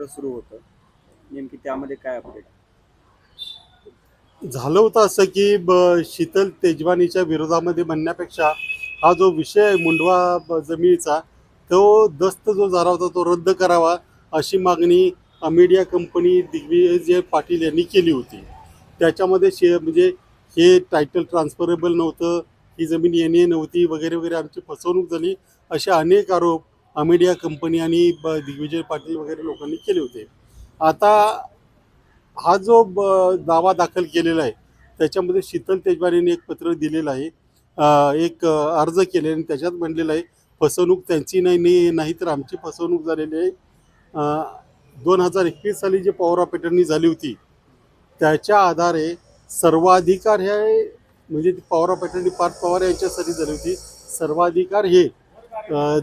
सत्र सुरू होतं. नेमकी त्यामध्ये काय अपडेट झालं होतं असं की ब- शीतल तेजवानीच्या विरोधामध्ये म्हणण्यापेक्षा हा जो विषय आहे मुंडवा जमिनीचा तो दस्त जो झाला होता तो रद्द करावा अशी मागणी मीडिया कंपनी दिग्विजय पाटील यांनी केली होती. त्याच्यामध्ये शे म्हणजे हे टायटल ट्रान्सफरेबल नव्हतं ही जमीन येणे नव्हती वगैरे वगैरे आमची फसवणूक झाली असे अनेक आरोप मीडिया कंपनी आणि ब- दिग्विजय पाटील वगैरे लोकांनी केले होते. आता हा जो ब- दावा दाखल केलेला आहे त्याच्यामध्ये शीतल तेजवानीने एक पत्र दिलेलं आहे. एक अर्ज केले आणि त्याच्यात म्हणलेलं आहे फसवणूक त्यांची नाही नाही नाही तर आमची फसवणूक झालेली आहे. दोन हजार एकवीस साली जी पॉवर ऑफ अटर्नी झाली होती त्याच्या आधारे सर्वाधिकार हे म्हणजे ती power of attorney Parth Pawar यांच्यासाठी झाली होती. सर्वाधिकार हे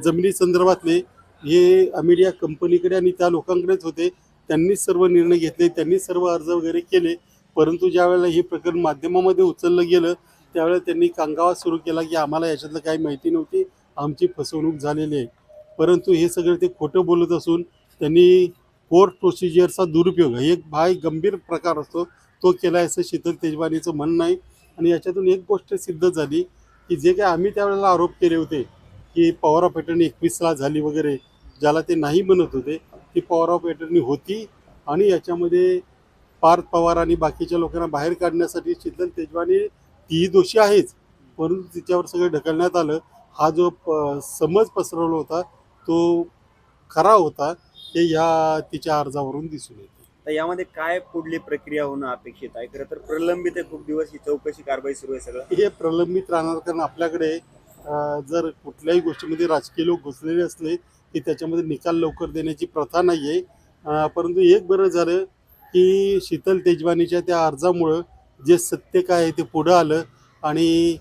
जमिनी संदर्भातले हे अमेरिया कंपनीकडे आणि त्या लोकांकडेच होते. त्यांनीच सर्व निर्णय घेतले त्यांनी सर्व अर्ज वगैरे केले. परंतु ज्यावेळेला हे प्रकरण माध्यमामध्ये उचललं गेलं त्यावेळेला त्यांनी कांगावा सुरू केला की आम्हाला याच्यातलं काही माहिती नव्हती. आमची फसवणूक झालेली आहे. परंतु हे सगळं ते खोटं बोलत असून त्यांनी कोर्ट प्रोसिजरचा दुरुपयोग हे एक हा एक गंभीर प्रकार असतो तो केला असं शीतल तेजवानीचं म्हणणं आहे. आणि याच्यातून एक गोष्ट सिद्ध झाली की जे काही आम्ही त्यावेळेला आरोप केले होते की पॉवर ऑफ अटर्नी एकवीसला झाली वगैरे ज्याला ते नाही म्हणत होते ती पॉवर ऑफ अटर्नी होती आणि याच्यामध्ये पार्थ पवार आणि बाकीच्या लोकांना बाहेर काढण्यासाठी शीतल तेजवानी तीही दोषी आहेच. परंतु तिच्यावर सगळं ढकलण्यात आलं. हा जो प- समज पसरवला होता तो खरा होता हे या तिच्या अर्जावरून दिसून येते. तर यामध्ये काय पुढली प्रक्रिया होणं अपेक्षित आहे? खरं तर प्रलंबित आहे खूप दिवस ही चौकशी कारवाई सुरू आहे सगळं. हे प्रलंबित राहणार कारण आपल्याकडे जर कुठल्याही गोष्टीमध्ये राजकीय लोक घुसलेले असले की त्याच्यामध्ये निकाल लवकर देण्याची प्रथा नाही आहे परंतु एक बरं झालं की शीतल तेजवानीच्या त्या अर्जामुळं जे सत्य काय आहे ते पुढं आलं आणि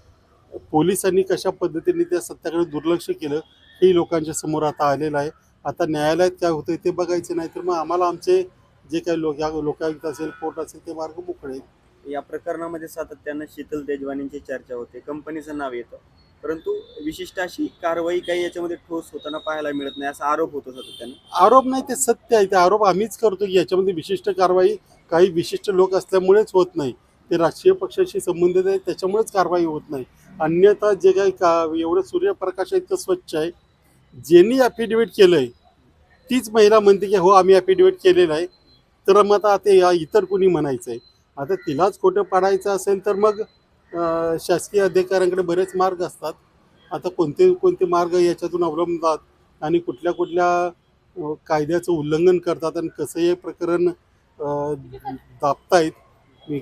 पोलिसांनी कशा पद्धतीने त्या सत्याकडे दुर्लक्ष केलं हे लोकांच्या समोर आता आलेलं आहे. आता न्यायालयात काय होतं ते बघायचं नाही तर मग आम्हाला आमचे जे काही लोक या लोकायुक्त असेल कोर्ट असेल ते मार्ग मोकळे या प्रकरणामध्ये सातत्यानं शीतल तेजवानींची चर्चा होते. कंपनीचं नाव येतं. परंतु विशिष्ट अशी कारवाई काही याच्यामध्ये ठोस होताना पाहायला मिळत नाही असा आरोप होतो सातत्याने आरोप नाही ते सत्य आहे. ते आरोप आम्हीच करतो की याच्यामध्ये विशिष्ट कारवाई काही विशिष्ट लोक असल्यामुळेच होत नाही. ते राजकीय पक्षाशी संबंधित आहे त्याच्यामुळेच कारवाई होत नाही. अन्यथा जे काही का एवढं सूर्यप्रकाश आहे इतकं स्वच्छ आहे. ज्यांनी ॲफिडेविट केलं आहे तीच महिला म्हणते की हो आम्ही ॲफिडेविट केलेलं आहे. तर मग आता ते इतर कुणी म्हणायचं आहे आता तिलाच खोटं पाडायचं असेल तर मग शासकीय अधिकाऱ्यांकडे बरेच मार्ग असतात. आता कोणते कोणते मार्ग याच्यातून अवलंबतात आणि कुठल्या कुठल्या कायद्याचं उल्लंघन करतात आणि कसं हे प्रकरण दाबतायत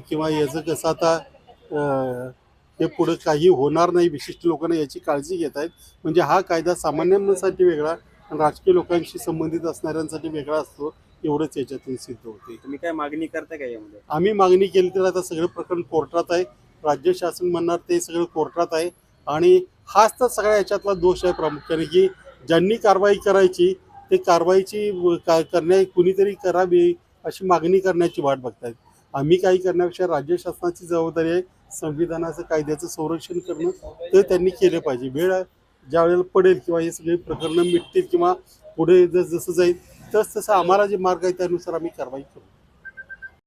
किंवा याचं कसं आता हे पुढं काही होणार नाही विशिष्ट लोकांना याची काळजी घेत आहेत म्हणजे हा कायदा सामान्यांसाठी वेगळा आणि राजकीय लोकांशी संबंधित असणाऱ्यांसाठी वेगळा असतो एवढंच याच्यातून सिद्ध होते तुम्ही काय मागणी करता का यामध्ये? आम्ही मागणी केली तर आता सगळं प्रकरण कोर्टात आहे. राज्य शासन म्हणणार ते सगळं कोर्टात आहे. आणि हाच तर सगळ्या याच्यातला दोष आहे प्रामुख्याने की ज्यांनी कारवाई करायची ते कारवाईची का करण्या कुणीतरी करावी अशी मागणी करण्याची वाट बघतायत. आम्ही काही करण्यापेक्षा राज्य शासनाची जबाबदारी आहे संविधानाचं कायद्याचं संरक्षण करणं ते त्यांनी केलं पाहिजे. वेळ ज्या वेळेला पडेल किंवा हे सगळे प्रकरणं मिटतील किंवा पुढे जस जसं जाईल तस तसं आम्हाला जे मार्ग आहे त्यानुसार आम्ही कारवाई करू.